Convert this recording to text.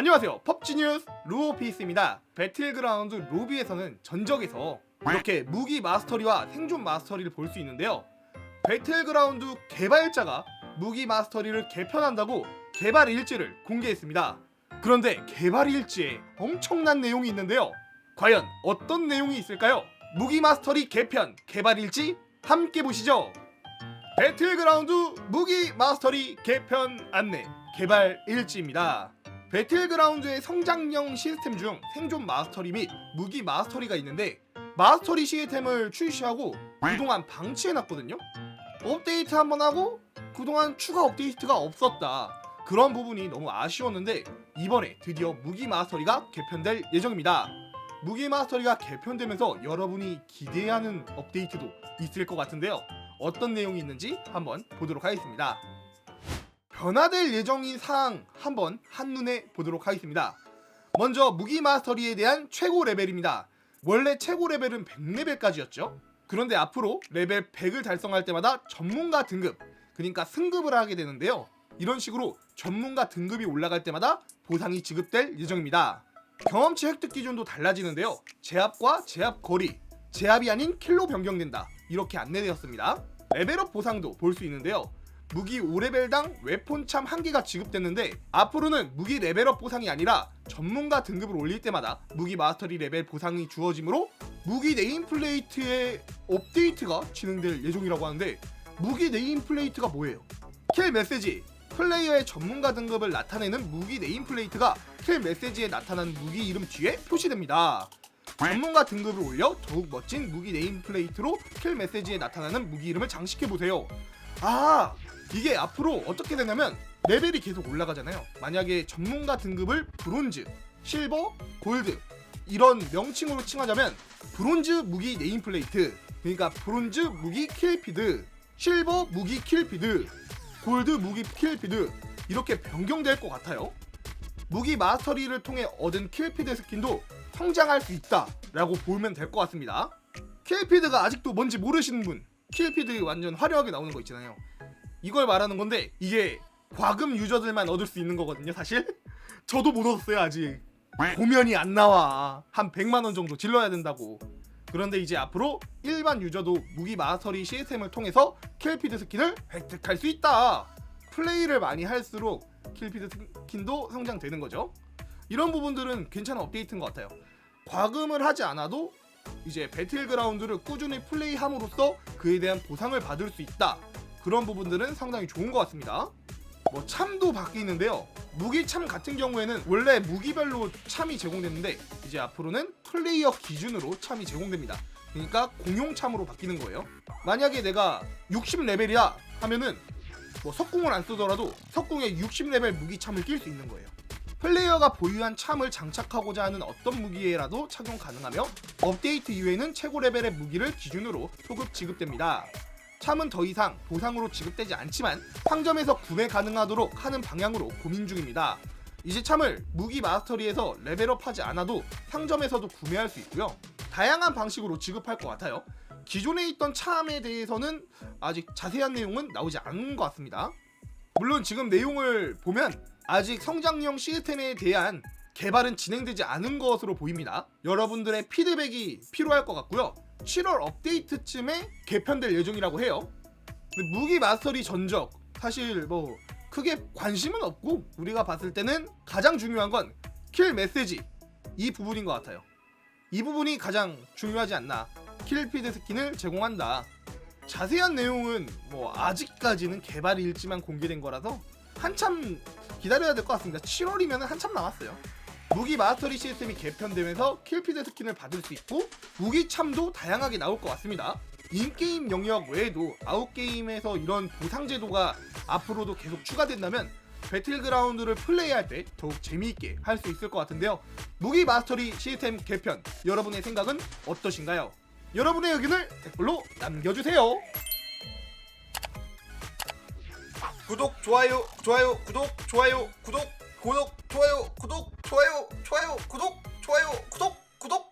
안녕하세요. 펍지 뉴스 루오피스입니다. 배틀그라운드 로비에서는 전적에서 이렇게 무기 마스터리와 생존 마스터리를 볼 수 있는데요. 배틀그라운드 개발자가 무기 마스터리를 개편한다고 개발 일지를 공개했습니다. 그런데 개발 일지에 엄청난 내용이 있는데요. 과연 어떤 내용이 있을까요? 무기 마스터리 개편 개발 일지 함께 보시죠. 배틀그라운드 무기 마스터리 개편 안내 개발 일지입니다. 배틀그라운드의 성장형 시스템 중 생존 마스터리 및 무기 마스터리가 있는데 마스터리 시스템을 출시하고 그동안 방치해놨거든요. 업데이트 한번 하고 그동안 추가 업데이트가 없었다. 그런 부분이 너무 아쉬웠는데 이번에 드디어 무기 마스터리가 개편될 예정입니다. 무기 마스터리가 개편되면서 여러분이 기대하는 업데이트도 있을 것 같은데요. 어떤 내용이 있는지 한번 보도록 하겠습니다. 변화될 예정인 사항 한번 한눈에 보도록 하겠습니다. 먼저 무기 마스터리에 대한 최고 레벨입니다. 원래 최고 레벨은 100레벨까지였죠. 그런데 앞으로 레벨 100을 달성할 때마다 전문가 등급, 그러니까 승급을 하게 되는데요. 이런 식으로 전문가 등급이 올라갈 때마다 보상이 지급될 예정입니다. 경험치 획득 기준도 달라지는데요. 제압과 제압 거리, 제압이 아닌 킬로 변경된다. 이렇게 안내되었습니다. 레벨업 보상도 볼 수 있는데요. 무기 5레벨당 웨폰참 1개가 지급됐는데 앞으로는 무기 레벨업 보상이 아니라 전문가 등급을 올릴 때마다 무기 마스터리 레벨 보상이 주어지므로 무기 네임플레이트의 업데이트가 진행될 예정이라고 하는데 무기 네임플레이트가 뭐예요? 킬 메시지 플레이어의 전문가 등급을 나타내는 무기 네임플레이트가 킬 메시지에 나타나는 무기 이름 뒤에 표시됩니다. 전문가 등급을 올려 더욱 멋진 무기 네임플레이트로 킬 메시지에 나타나는 무기 이름을 장식해 보세요. 아 이게 앞으로 어떻게 되냐면 레벨이 계속 올라가잖아요. 만약에 전문가 등급을 브론즈, 실버, 골드 이런 명칭으로 칭하자면 브론즈 무기 네임플레이트 그러니까 브론즈 무기 킬피드, 실버 무기 킬피드, 골드 무기 킬피드 이렇게 변경될 것 같아요. 무기 마스터리를 통해 얻은 킬피드 스킨도 성장할 수 있다 라고 보면 될 것 같습니다. 킬피드가 아직도 뭔지 모르시는 분, 킬피드 완전 화려하게 나오는 거 있잖아요. 이걸 말하는 건데 이게 과금 유저들만 얻을 수 있는 거거든요, 사실. 저도 못 얻었어요, 아직. 보면이 안 나와. 한 100만 원 정도 질러야 된다고. 그런데 이제 앞으로 일반 유저도 무기 마스터리 시스템을 통해서 킬피드 스킨을 획득할 수 있다. 플레이를 많이 할수록 킬피드 스킨도 성장되는 거죠. 이런 부분들은 괜찮은 업데이트인 것 같아요. 과금을 하지 않아도 이제 배틀그라운드를 꾸준히 플레이함으로써 그에 대한 보상을 받을 수 있다. 그런 부분들은 상당히 좋은 것 같습니다. 뭐 참도 바뀌는데요. 무기 참 같은 경우에는 원래 무기별로 참이 제공됐는데 이제 앞으로는 플레이어 기준으로 참이 제공됩니다. 그러니까 공용 참으로 바뀌는 거예요. 만약에 내가 60레벨이야 하면은 뭐 석궁을 안 쓰더라도 석궁에 60레벨 무기 참을 낄 수 있는 거예요. 플레이어가 보유한 참을 장착하고자 하는 어떤 무기에라도 착용 가능하며 업데이트 이후에는 최고 레벨의 무기를 기준으로 소급 지급됩니다. 참은 더 이상 보상으로 지급되지 않지만 상점에서 구매 가능하도록 하는 방향으로 고민 중입니다. 이제 참을 무기 마스터리에서 레벨업하지 않아도 상점에서도 구매할 수 있고요. 다양한 방식으로 지급할 것 같아요. 기존에 있던 참에 대해서는 아직 자세한 내용은 나오지 않은 것 같습니다. 물론 지금 내용을 보면 아직 성장형 시스템에 대한 개발은 진행되지 않은 것으로 보입니다. 여러분들의 피드백이 필요할 것 같고요. 7월 업데이트쯤에 개편될 예정이라고 해요. 무기 마스터리 전적 사실 뭐 크게 관심은 없고 우리가 봤을 때는 가장 중요한 건 킬 메시지 이 부분인 것 같아요. 이 부분이 가장 중요하지 않나. 킬 피드 스킨을 제공한다. 자세한 내용은 뭐 아직까지는 개발 일지만 공개된 거라서 한참 기다려야 될 것 같습니다. 7월이면 한참 남았어요. 무기 마스터리 시스템이 개편되면서 킬피드 스킨을 받을 수 있고 무기 참도 다양하게 나올 것 같습니다. 인게임 영역 외에도 아웃게임에서 이런 보상 제도가 앞으로도 계속 추가된다면 배틀그라운드를 플레이할 때 더욱 재미있게 할 수 있을 것 같은데요. 무기 마스터리 시스템 개편 여러분의 생각은 어떠신가요? 여러분의 의견을 댓글로 남겨주세요. 구독 좋아요 좋아요 구독 좋아요 구독 구독 좋아요 구독 좋아요 좋아요 구독 좋아요 구독 구독